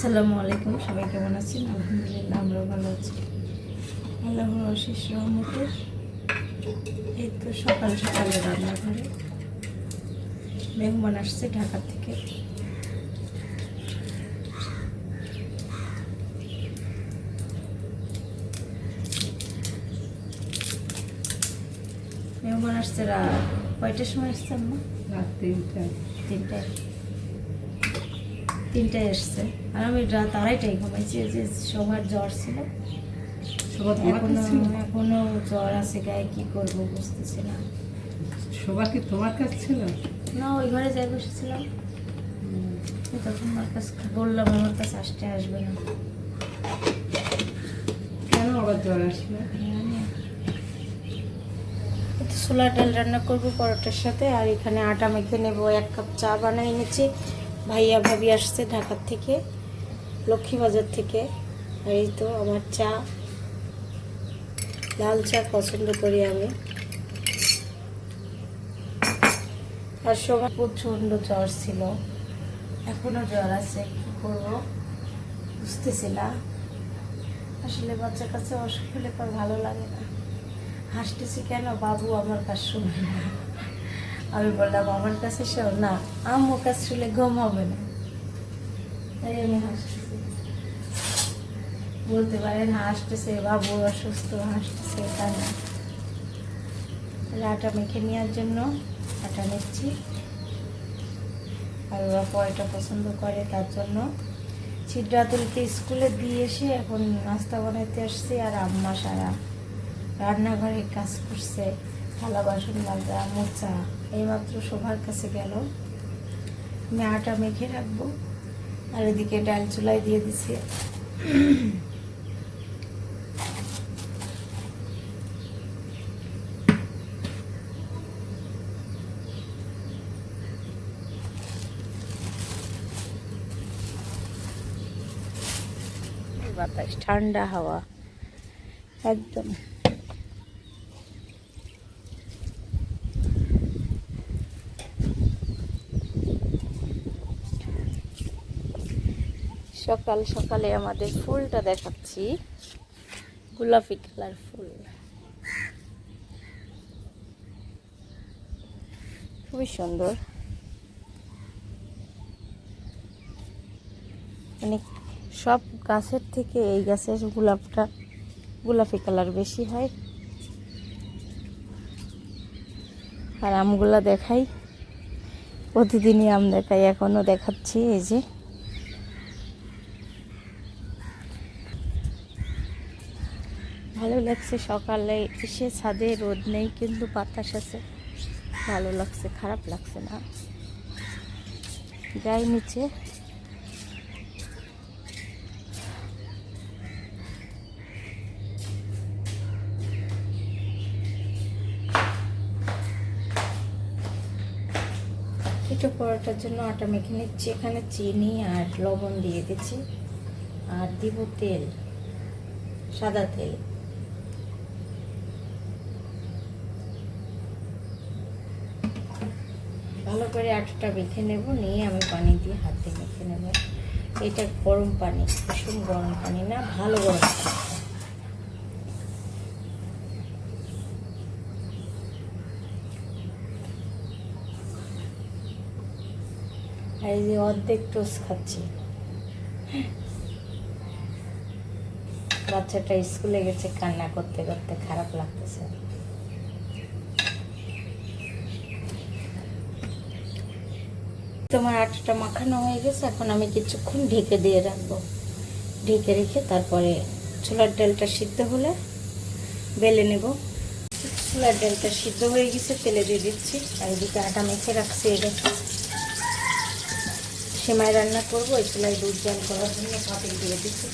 আসসালামু আলাইকুম সবাই কেমন আছেন? আলহামদুলিল্লাহ আমরাও ভালো আছি। আল্লাহ অশেষ রহমতে এই তো সকাল সকালে রান্নাঘরে মেহমান আসছে ঢাকা থেকে। মেহমান আসছে কয়টার সময় আসছে আম্মা রাত তিনটায়। তিনটায়। তিনটায় এসছে। আর আমি রাত আড়াইটায় ঘুমাইছি যে সবার জ্বর ছিল। এখনও এখনও জ্বর আছে গায়ে কি করব বুঝতেছি না। সবার কি তোমার কাছে ছিল? না ওই ঘরে যাই বসেছিলাম। তখন আমার কাছে বললাম আমার কাছে আসতে আসবে না। কেন আবার জ্বর একটু ছোলার ডাল রান্না করব পরোটার সাথে আর এখানে আটা মেখে নেব এক কাপ চা বানাই এনেছি। ভাইয়া ভাবি আসছে ঢাকার থেকে লক্ষ্মীবাজার থেকে। আর এই তো আমার চা। লাল চা পছন্দ করি আমি। আর সবার প্রচণ্ড জ্বর ছিল। এখনও জ্বর আছে, কী করব? বুঝতেছি না। আসলে বাচ্চা কাছে অসুখ হলে পর ভালো লাগে না। হাসতেছি কেন? বাবু আমার কাছে শুনে না। আমি বললাম, আমার কাছে শোন না, আম্মুর কাছে শুলে ঘুম হবে না। বলতে পারেন, হাসতেছে, বাবু অসুস্থ, হাসতেছে তা না? তাহলে আটা মেখে নেওয়ার জন্য আটা নিচ্ছি। আর ওরা পয়টা পছন্দ করে, তার জন্য। ছিদ্রাতুলকে স্কুলে দিয়ে এসে এখন নাস্তা বানাইতে আসছি, আর আম্মা সারা রান্নাঘরে কাজ করছে। থালা বাসন মাজা, মোচা। এইমাত্র শোভার কাছে গেল। আমি আটা মেখে রাখব, আর এদিকে ডাল চুলাই দিয়ে দিছি। বাতাস, ঠান্ডা হাওয়া, একদম। সকাল সকালে আমাদের ফুলটা দেখাচ্ছি। গোলাপি কালার ফুল। খুবই সুন্দর। মানে সব গাছের থেকে এই গাছের গোলাপটা গোলাপি কালার বেশি হয়। আর আমগুলা দেখাই। প্রতিদিনই আম দেখাই এখনও দেখাচ্ছি এই যে ভালো লাগছে সকালে, এসে ছাদে রোদ নেই কিন্তু বাতাস আছে। ভালো লাগছে, খারাপ লাগছে না। যাই নিচে। এটা পরোটার জন্য আটা মেখে নিচ্ছি। এখানে চিনি আর লবণ দিয়ে দিচ্ছি। আর দিব তেল, সাদা তেল। ভালো করে আটাটা মেখে নেব, নিয়ে আমি পানি দিয়ে হাতে মেখে নেব। এটা গরম পানি, ভীষণ গরম পানি না, ভালো গরম পানি। আর এই যে অর্ধেক টোস্ট খাচ্ছি। বাচ্চাটা স্কুলে গেছে, কান্না করতে করতে খারাপ লাগতেছে। তোমার আটাটা মাখানো হয়ে গেছে, এখন আমি কিছুক্ষণ ঢেকে দিয়ে রাখব। ঢেকে রেখে তারপরে ছোলার ডালটা সিদ্ধ হলে বেলে নেব। ছোলার ডালটা সিদ্ধ হয়ে গেছে, তেলে দিয়ে দিচ্ছি। আর এদিকে আটা মেখে রাখছি এটা সেমাই রান্না করব, এই চুলায় দুধ জল করার জন্য পাতিল দিয়ে দিচ্ছি।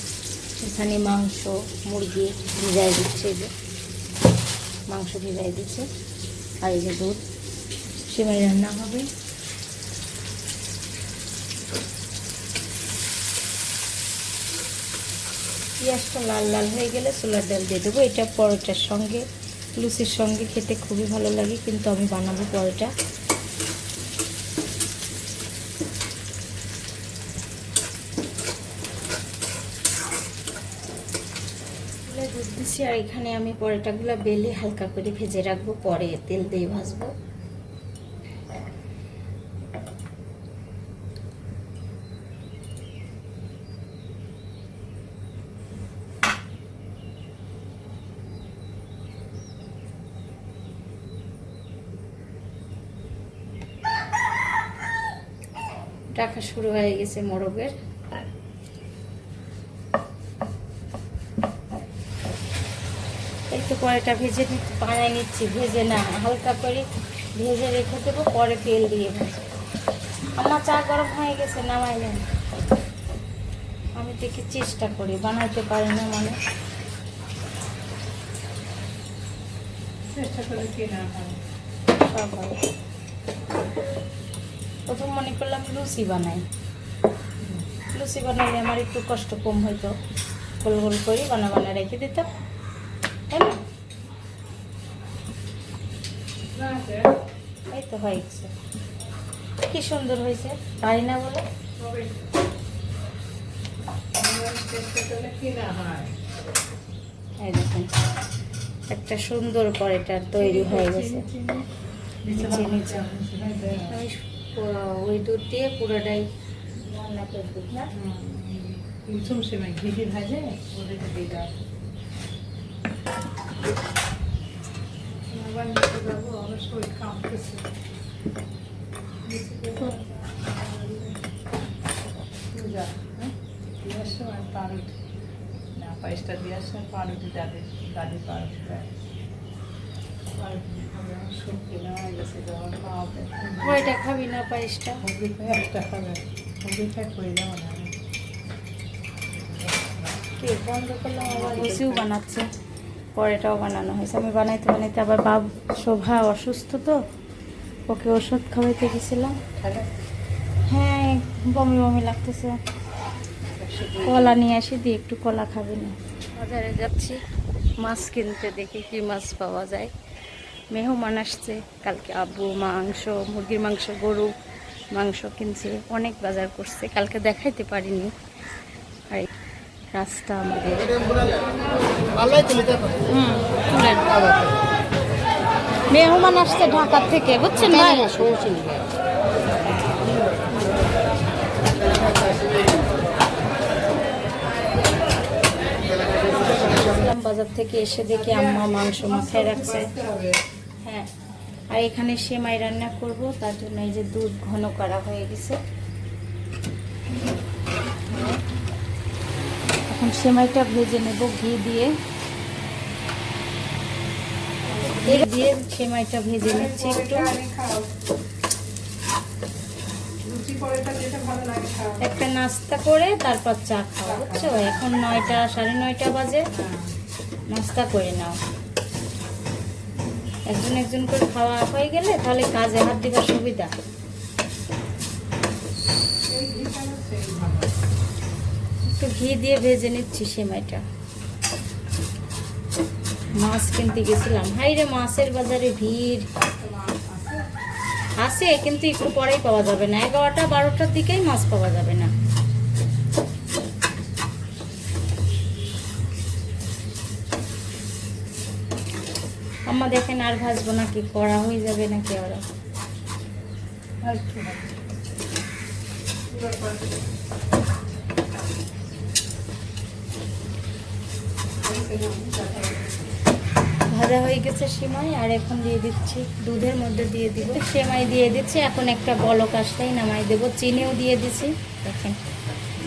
এখানে মাংস, মুরগি ভিজাই দিচ্ছে এই যে। মাংস ভিজাই দিচ্ছে। আর এই যে দুধ, সেমাই রান্না হবে। পেঁয়াজটা লাল লাল হয়ে গেলে ছোলার ডাল দিয়ে দেবো। এটা পরোটার সঙ্গে, লুচির সঙ্গে খেতে খুবই ভালো লাগে, কিন্তু আমি বানাবো পরোটা। দিচ্ছি আর এখানে আমি পরোটাগুলো বেলে হালকা করে ভেজে রাখব, পরে তেল দিয়ে ভাজবো। টাকা শুরু হয়ে গেছে মোরগের। এই তো পরেটা ভেজে নি- বানাই নিচ্ছি। ভেজে না হালকা করে ভেজে রেখে দেবো পরে তেল দিয়ে আমার চা গরম হয়ে গেছে নামাই নেন আমি দেখি চেষ্টা করি বানাতে পারি না মানে। চেষ্টা করে কে না সব। প্রথম মনে করলাম লুচি বানাই লুচি বানাইলে আমার একটু কষ্ট কম হইতো গোল গোল করে বানা বানা রেখে দিতাম তাই না এই তো হয়ে কি সুন্দর হয়েছে পারি না বলে হয় একটা সুন্দর পরেটা তৈরি হয়ে গেছে ওই দুধ দিয়ে পুরোটাই রান্না করে দিই না কুসুম সেমাই ঘি দিয়ে ভাজে ওদেরকে দিয়ে দাও আবার নিচে যাব আমার শরীর কাঁপতেছে। হ্যাঁ? আসো আর পাউরুটি। না, পায়েসটা দিয়ে আসো পাউরুটি দাদি দাদি পাউরুটি দেয়। পাউরুটি কয়টা খাবি না পায়েসটা? একটা খাবে করে যাব বন্ধ করলাম বানাচ্ছে। পরেটাও বানানো হয়েছে। আমি বানাইতে বানাইতে আবার বাব শোভা অসুস্থ তো, ওকে ওষুধ খাওয়াইতে গেছিলাম? হ্যাঁ বমি বমি লাগতেছে। কলা নিয়ে আসি, দিয়ে একটু কলা খাবে না। বাজারে যাচ্ছি। মাছ কিনতে দেখি কি মাছ পাওয়া যায়। মেহমান আসছে। কালকে আব্বু মাংস মুরগির মাংস গরু মাংস কিনছে অনেক বাজার করছে। কালকে দেখাইতে পারিনি। আর রাস্তা আমাদের। হুম মেহমান আসছে ঢাকার থেকে বুঝছেন ভাই বাজার থেকে এসে দেখি আম্মা মাংস মাথায় রাখছে। আর এখানে সেমাই রান্না করব, তার জন্য এই যে দুধ ঘন করা হয়ে গেছে এখন সেমাইটা ভেজে নেব ঘি দিয়ে দিয়ে সেমাইটা ভেজে নিচ্ছি একটু। একটা নাস্তা করে তারপর চা খাওয়া, বুঝছ এখন নয়টা, সাড়ে নয়টা বাজে। নাস্তা করে নাও একজন একজন করে খাওয়া হয়ে গেলে তাহলে কাজে হাত দিবার সুবিধা। একটু ঘি দিয়ে ভেজে নিচ্ছি সেমাইটা মাছ কিনতে গেছিলাম হাই রে, মাছের বাজারে ভিড়? আছে, কিন্তু একটু পরেই পাওয়া যাবে না এগারোটা, বারোটার দিকেই মাছ পাওয়া যাবে না আম্মা দেখেন আর ভাজবো নাকি করা হয়ে যাবে নাকি আরও। ভাজা হয়ে গেছে সেমাই, আর এখন দিয়ে দিচ্ছি, দুধের মধ্যে দিয়ে দিব। সেমাই দিয়ে দিচ্ছি, এখন একটা বলক আসলেই নামাই দেবো। চিনিও দিয়ে দিছি, দেখেন,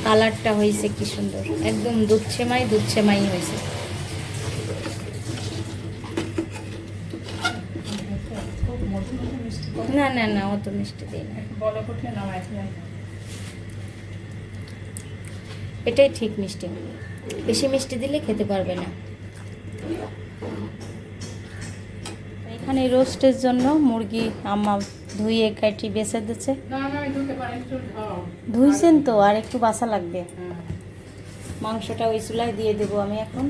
কালারটা হয়েছে কি সুন্দর। একদম দুধ সেমাই দুধ সেমাই হয়েছে খুব মধু মধু মিষ্টি কম। না না না অত মিষ্টি দিই না। একটু বড় করে নামাই এটাই ঠিক মিষ্টি। বেশি মিষ্টি দিলে খেতে পারবে না। এখানে রোস্টের জন্য মুরগি আম্মা ধুয়ে কাটি বেছে দিচ্ছে। না, না, আমি ধুতে পারি, একটু ঢাও। ধুইছেন তো আর একটু বাসা লাগবে। মাংসটা ওই চুলায় দিয়ে দেবো আমি এখন।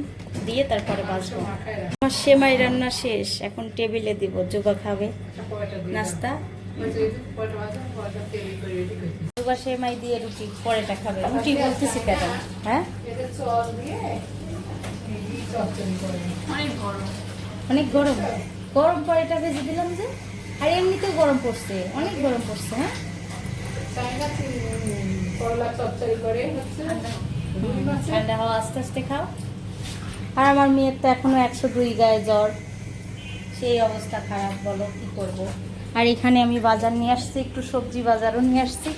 দিয়ে তারপরে রাখ। আমার সেমাই রান্না শেষ এখন টেবিলে দিব যোগা খাবে পরোটা। নাস্তা। পরোটা পরোটা। যোগা সেমাই দিয়ে রুটি পরেটা খাবে। রুটি বলতেছি কেন? হ্যাঁ? অনেক গরম। গরম গরম পরে এটা ভেজে দিলাম যে আর এমনিতেও গরম পড়ছে অনেক গরম পড়ছে হ্যাঁ? ঠান্ডা হাওয়া আস্তে আস্তে খাও। আর আমার মেয়ের তো এখনও একশো দুই গায়ে জ্বর। সেই অবস্থা খারাপ, বলো কি করব। আর এখানে আমি বাজার নিয়ে আসছি, একটু সবজি বাজারও নিয়ে আসছি।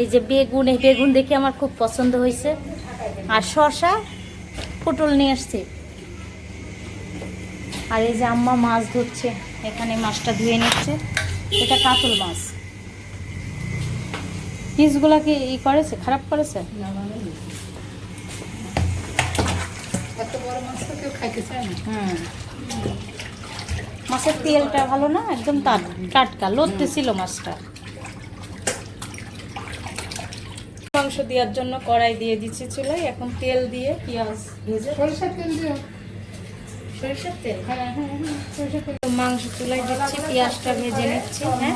এই যে বেগুন, এই বেগুন দেখে আমার খুব পছন্দ হয়েছে। আর শশা পটল নিয়ে আসছি। আর এই যে আম্মা মাছ ধরছে, এখানে মাছটা ধুয়ে নিচ্ছে। এটা কাতল মাছ। পিসগুলা কি ই করেছে? খারাপ করেছে? এত বড় মাছ তো কেউ খাইতে চায় না। হুম। মাছের তেলটা ভালো না? একদম টাট- টাটকা লড়তে ছিল মাছটা। মাংস দেওয়ার জন্য কড়াই দিয়ে দিচ্ছি চুলায়। এখন তেল দিয়ে পেঁয়াজ ভেজে সরিষার তেল দিও। সরিষার তেল? হ্যাঁ হ্যাঁ হ্যাঁ সরিষার তেল। মাংস চুলায় দিচ্ছি পেঁয়াজটা ভেজে নিচ্ছি হ্যাঁ?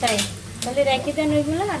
তাই তাহলে রেখে দেন ওইগুলো আর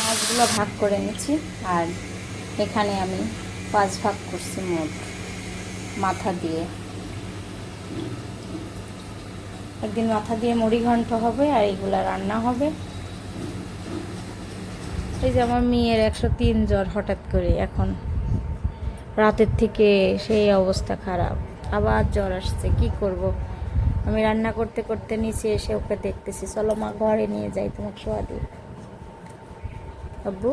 মাছগুলো ভাগ করে নিচ্ছি আর এখানে আমি পাঁচ ভাগ করছি মোট মাথা দিয়ে। একদিন মাথা দিয়ে মুড়ি ঘন্ট হবে আর এগুলা রান্না হবে। এই যে আমার মেয়ের একশো তিন জ্বর হঠাৎ করে, এখন রাতের থেকে সেই অবস্থা খারাপ। আবার জ্বর আসছে, কি করব? আমি রান্না করতে করতে নিচে এসে ওকে দেখতেছি, চলো মা, ঘরে নিয়ে যাই তোমাকে শোয়া দিই আব্বু?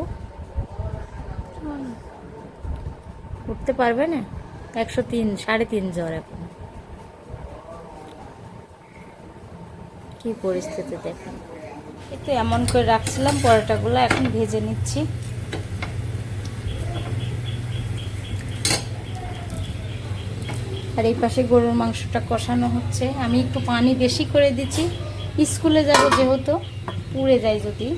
উঠতে পারবে না? একশো তিন, সাড়ে তিন জ্বর এখন। কি পরিস্থিতি দেখেন। তো এমন করে রাখছিলাম, পরোটাগুলো এখন ভেজে নিচ্ছি। আর এই পাশে গরুর মাংসটা কষানো হচ্ছে। আমি একটু পানি বেশি করে দিচ্ছি। স্কুলে যাব যেহেতু, পুড়ে যায় যদি।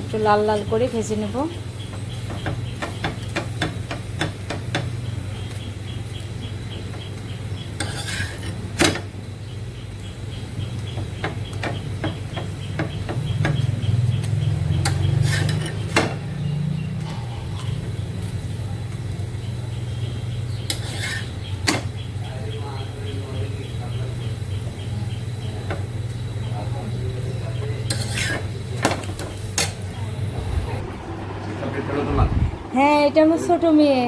একটু লাল লাল করে ভেজে নেব। হ্যাঁ এটা আমার ছোট মেয়ে।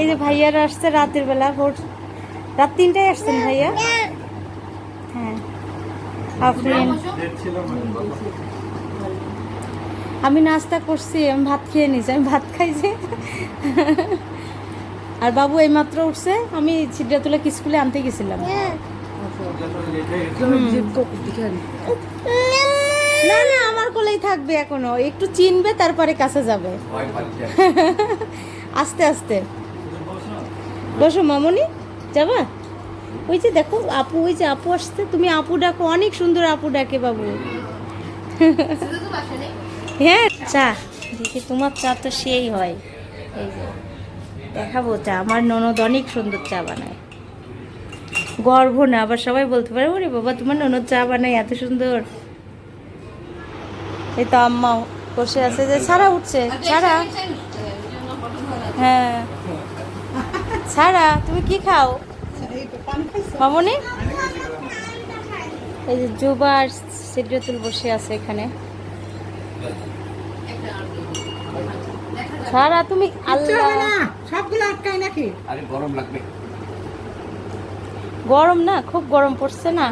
এই যে ভাইয়ারা আসছে রাতের বেলা ভোর রাত তিনটায় আসছেন ভাইয়া? হ্যাঁ। আফরিন আমি নাস্তা করছি আমি ভাত খেয়ে নিয়েছি আমি ভাত খাইছি আর বাবু এইমাত্র উঠছে আমি ছিদ্রাতুলা স্কুলে আনতে গেছিলাম। না না আমার কোলেই থাকবে এখনও। একটু চিনবে তারপরে কাছে যাবে। আস্তে আস্তে। বসো মামনি যাবা? ওই যে দেখো আপু ওই যে আপু আসতে তুমি আপু ডাকো অনেক সুন্দর আপু ডাকে বাবু। হ্যাঁ চা। দেখি তোমার চা তো সেই হয়। এই যে দেখাবো চা। আমার ননদ অনেক সুন্দর চা বানায়। গর্ব না আবার সবাই বলতে পারে ওরে বাবা তোমার ননদ চা বানায় এত সুন্দর। এই তো আম্মা বসে আছে যে ছাড়া উঠছে ছাড়া। হ্যাঁ। ছাড়া তুমি কি খাও? মামনি? এই যে জুবা আর সিদ্রাতুল বসে আছে এখানে। ছাড়া তুমি আল্লাহ। সবগুলো আটকায় নাকি? আরে গরম লাগবে। গরম না খুব গরম পড়ছে না।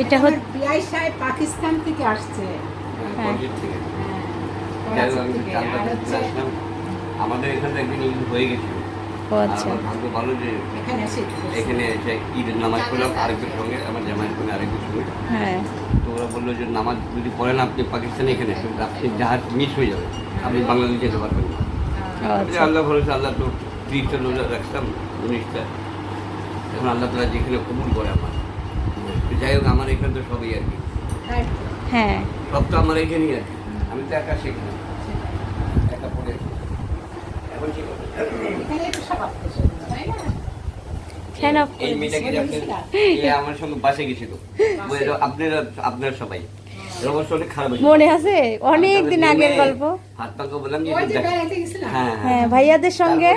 এটা হচ্ছে বিআই সাহেব পাকিস্তান থেকে আসছে। হ্যাঁ। হ্যাঁ। আমাদের এখানে একদিন ইন হয়ে গেছিল ও আচ্ছা। ভাগ্য ভালো যে এখানে এসে ঈদের নামাজ পড়লাম আরেকদের সঙ্গে আমার জামাইয়ের সঙ্গে আরেকদের সঙ্গে। হ্যাঁ। তো ওরা বলল যে নামাজ যদি পড়েন আপনি পাকিস্তানে এখানে আসবেন আপনি জাহাজ মিস হয়ে যাবে। আপনি বাংলাদেশ যেতে পারবেন না। আচ্ছা। আল্লাহ ভরসা আল্লাহ তো ত্রিশটা রোজা রাখতাম উনিশটা। এখন আল্লাহ তালা যেখানে কবুল করে আমার। যাই হোক আমার এখানে তো সবই আর কি। হ্যাঁ। সব তো আমার এখানেই আর কি। আমি তো একা শেখি একা পড়ে। এখন এই মেয়েটাকে আমার সঙ্গে বাসে গেছিল। আপনারা আপনারা সবাই। মনে আছে? অনেক দিন আগের গল্প। হাত পাকা বললাম যে ওই যে দেখ- বেড়াইতে গেছিলাম। হ্যাঁ হ্যাঁ। ভাইয়াদের সঙ্গে।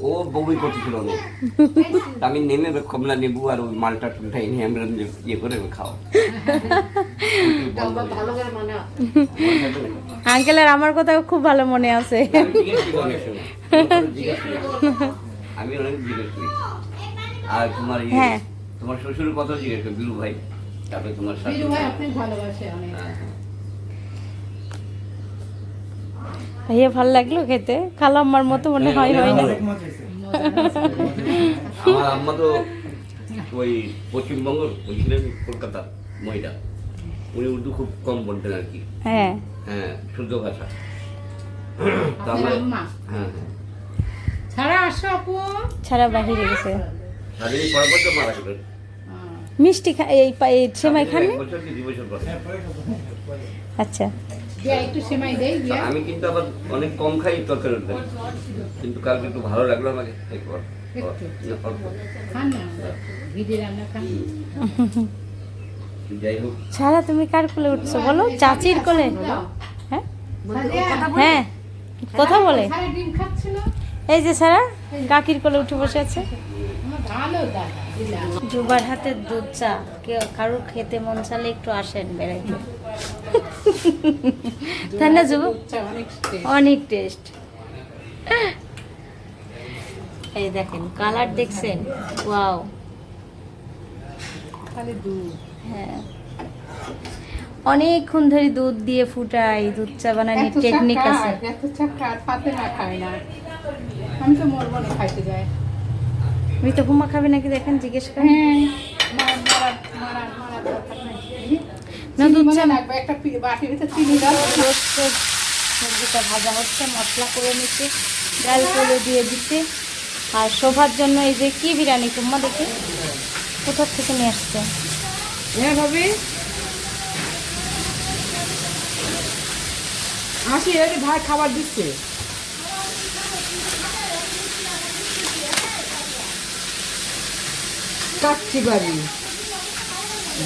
ও বউই করতেছিল আমি নেমে কমলা নেবু আর ওই মালটা আমরা ইয়ে করে খাও আঙ্কেলের আমার কথা খুব ভালো মনে আছে। আমি জিজ্ঞেস করি অনেক জিজ্ঞেস করি। আর তোমার ইয়ে, হ্যাঁ। তোমার শ্বশুরের কথা জিজ্ঞেস করি বিরু ভাই। তারপরে তোমার শাশুড়ি ভাই আপনাকে ভালোবাসে অনেক। হ্যাঁ, হ্যাঁ। ভাইয়া ভালো লাগল খেতে খালো আমার মতো মনে হয় হয় না আমার আম্মা তো ওই পশ্চিমবঙ্গ বলছিলেন কলকাতা মহিলা উনি উর্দু খুব কম বলতেন আর কি হ্যাঁ হ্যাঁ শুদ্ধ ভাষা? হ্যাঁ হ্যাঁ ছাড়া আসো আপু। ছাড়া বাহিরে গেছে স্বাধীন পর পর তো মারা গেলেন হ্যাঁ। মিষ্টি এই পা- সেমাই খান পর আচ্ছা। আমি কিন্তু আবার অনেক কম খাই তরকারি তরকারি কিন্তু কালকে একটু ভালো লাগল আমাকে। তুমি কার কোলে উঠছো বলো? চাচির কোলে? হ্যাঁ? হ্যাঁ কথা বলে। সারা ডিম খাচ্ছিল। এই যে সারা কাকির কোলে উঠে বসে আছে। ভালো দাদা। জুবার হাতের দুধ চা। কেউ কারও খেতে মন চালে একটু আসেন বেড়াইতে। তাই না যুব অনেক টেস্ট এই দেখেন কালার দেখছেন? ওয়াও খালি দুধ। হ্যাঁ। অনেকক্ষণ ধরে দুধ দিয়ে ফুটাই দুধ চা বানানোর টেকনিক আছে। এত চা খায়, ফাতেমা খায় না। আমি তো মরবো না খাইতে যাই তুমি তো হুমা খাবে নাকি দেখেন জিজ্ঞেস করেন। হ্যাঁ না, দুধ চা- লাগবে একটা পি- বাটির ভিতরে চিনি দাও। রোস্টেড মুরগিটা ভাজা হচ্ছে মশলা করে নিচ্ছে ডাল করে দিয়ে দিচ্ছে। আর শোভার জন্য এই যে কি বিরিয়ানি কুম্মা দেখি। কোথার থেকে নিয়ে আসছে? হ্যাঁ ভাবি। আসি এই ভাই খাবার দিচ্ছে। কাচ্চি বাড়ি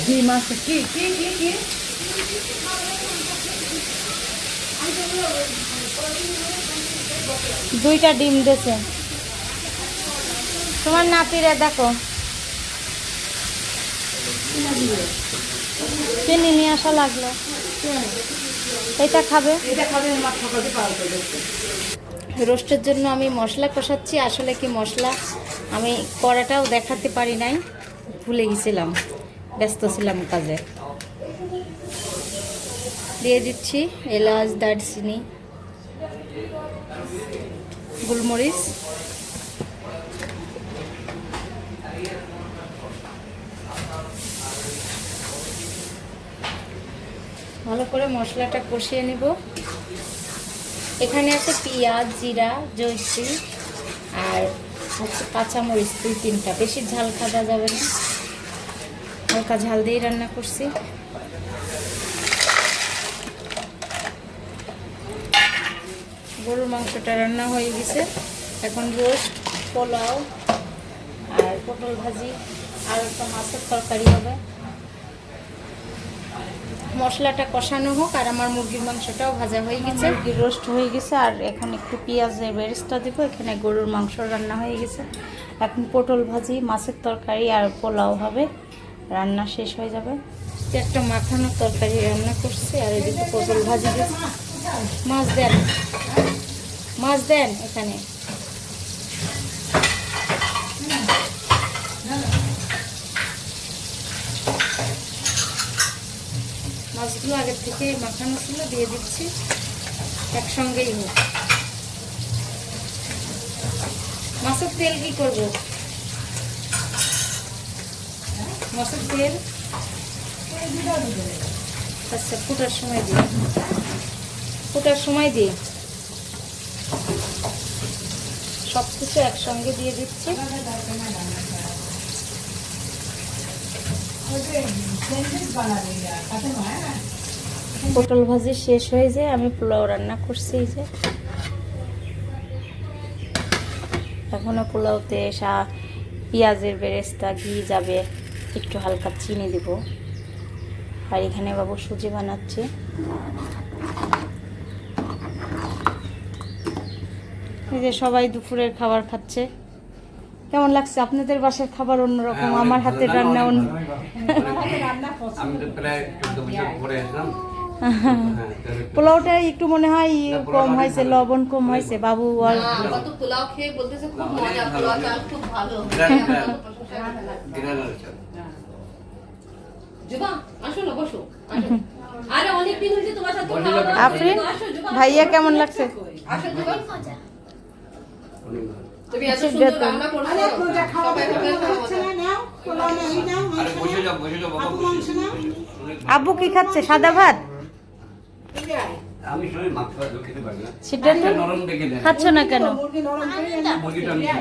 ডিম আছে কি কি কি কি? দুইটা ডিম দিয়েছে। তোমার নাতিরে দেখো। চিনি নিয়ে আসা লাগল। এটা খাবে? এটা খাবে রোস্টের জন্য আমি মশলা কষাচ্ছি, আসলে কি মশলা? আমি কড়াটাও দেখাতে পারি নাই, ভুলে গেছিলাম, ব্যস্ত ছিলাম কাজে। দিয়ে দিচ্ছি এলাচ, দারচিনি, গোলমরিচ। ভালো করে মশলাটা কষিয়ে নিব। এখানে আছে পেঁয়াজ, জিরা জৈত্রী আর হচ্ছে কাঁচামরিচ, দুই তিনটা। বেশি ঝাল খাওয়া যাবে না। হালকা ঝাল দিয়ে রান্না করছি। গরুর মাংসটা রান্না হয়ে গেছে। এখন রোস্ট, পোলাও আর পটল ভাজি আর একটা মাছের তরকারি হবে। মশলাটা কষানো হোক আর আমার মুরগির মাংসটাও ভাজা হয়ে গেছে। মুরগির রোস্ট হয়ে গেছে আর এখন একটু পেঁয়াজের বেরেস্তা দেবো। এখানে গরুর মাংস রান্না হয়ে গেছে। এখন পটল ভাজি মাছের তরকারি আর পোলাও হবে। রান্না শেষ হয়ে যাবে। একটা মাখানো তরকারি রান্না করছি আর এদিকে পটল ভাজি দিয়েছি মাছ দেন। মাছ দেন এখানে। মাছগুলো আগের থেকে মাখানো ছিল দিয়ে দিচ্ছি। একসঙ্গেই হোক। মাছের তেল কি করব? মাছের তেল? আচ্ছা সময় ফুটার সময় দিই সব কিছু একসঙ্গে দিয়ে দিচ্ছি। পটল ভাজি শেষ হয়ে যায় আমি পোলাও রান্না করছি এই যে। এখনও পোলাওতে সা পেঁয়াজের বেরেস্তা ঘি যাবে একটু হালকা চিনি দিব। আর এখানে বাবু সুজি বানাচ্ছে। এই যে সবাই দুপুরের খাবার খাচ্ছে। কেমন লাগছে? আপনাদের বাসার খাবার অন্যরকম হ্যাঁ, আমার হাতের রান্না অন্য পোলাওটা একটু মনে হয় কম হয়েছে লবণ কম হয়েছে বাবু আর পোলাও খেয়ে বলতেছে খুব মজা খুব ভালো। আফরিন ভাইয়া কেমন লাগছে। আব্বু কি খাচ্ছে? সাদা ভাত? খাচ্ছ না কেন?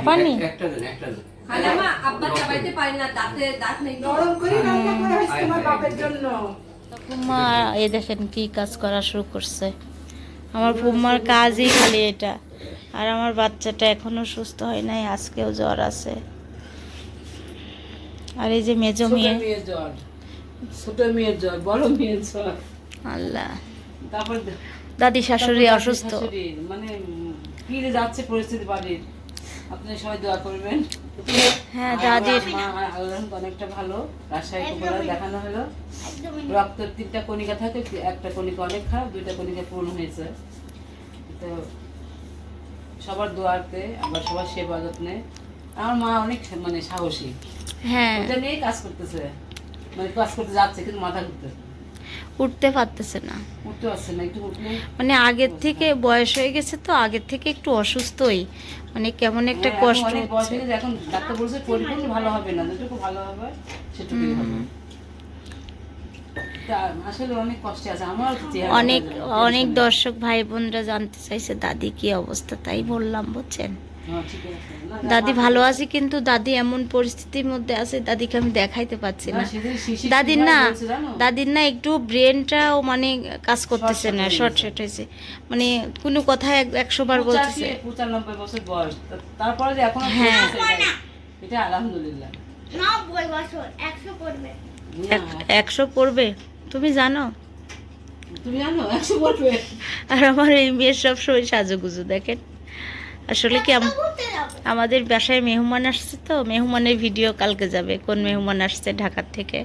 পানি? একটা- একটা দেন একটা দেন। খালে মা আব্বা চাবাইতে পারি না দাঁতে দাঁত নেই। তো। ফুম্মা এই দেখেন কি কাজ করা শুরু করছে। আমার ফুম্মার কাজই খালি এটা। আর আমার বাচ্চাটা এখনও সুস্থ হয় নাই আজকেও জ্বর আছে। আর এই যে মেজো মেয়ে। ছোট মেয়ের জ্বর বড় মেয়ের জ্বর। আল্লাহ। দাদি শাশুড়ি অসুস্থ। মানে কি যাচ্ছে পরিস্থিতি বাড়ির আপনারা সবাই দোয়া করবেন। হ্যাঁ দাদির। অনেকটা ভালো। রাজশাহী দেখানো হলো। রক্তের তিনটা কণিকা থাকে একটা কণিকা অনেক খারাপ দুইটা কণিকা পূর্ণ হয়েছে। তো সবার দোয়াতে আবার সবার সেবা যত্নে। আমার মা অনেক মানে সাহসী। হ্যাঁ। ওটা নিয়েই কাজ করতেছে। মানে কাজ করতে যাচ্ছে কিন্তু মাথা ঘুরতে উঠতে পারতেছে না। মানে আগের থেকে বয়স হয়ে গেছে তো আগের থেকে একটু অসুস্থই। মানে কেমন একটা হ্যাঁ, কষ্ট হচ্ছে। এখন ডাক্তার বলছে পরিপূর্ণ ভালো হবে না যেটুকু ভালো হবে সেটুকুই হবে। অনেক অনেক দর্শক ভাই বোনরা জানতে চাইছে দাদি কি অবস্থা? তাই বললাম বুঝছেন? দাদি ভালো আছে কিন্তু দাদি এমন পরিস্থিতির মধ্যে আছে দাদিকে আমি দেখাইতে পাচ্ছি না দাদির না দাদির না একটু ব্রেনটাও মানে কাজ করতেছে না হয়ে শর্ট শর্ট হয়েছে। মানে কোনো কথা এক- একশো বার বলতেছে। পঁচানব্বই বছর বয়স। তা- তারপরে যে এখন হ্যাঁ। একশো পড়বে। এক- একশো পড়বে? তুমি জানো? তুমি জানো একশো বলবে আর আমার এই মেয়ের সবসময় সাজুগুজু দেখেন। আসলে কি আমাদের বাসায় মেহমান আসছে তো মেহমানের ভিডিও কালকে যাবে কোন মেহমান আসছে ঢাকার থেকে।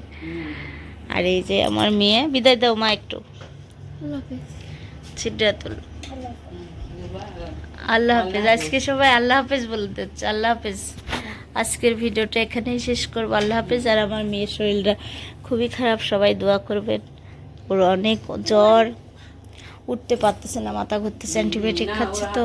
আর এই যে আমার মেয়ে বিদায় দাও মা একটু। আল্লাহ হাফেজ। আজকে সবাই আল্লাহ হাফেজ বলতে হচ্ছে আল্লাহ হাফেজ। আজকের ভিডিওটা এখানেই শেষ করব। আল্লাহ হাফেজ। আর আমার মেয়ের শরীরটা খুবই খারাপ সবাই দোয়া করবেন। ওর অনেক জ্বর উঠতে পারতেছে না মাথা ঘুরতেছে অ্যান্টিবায়োটিক খাচ্ছে তো।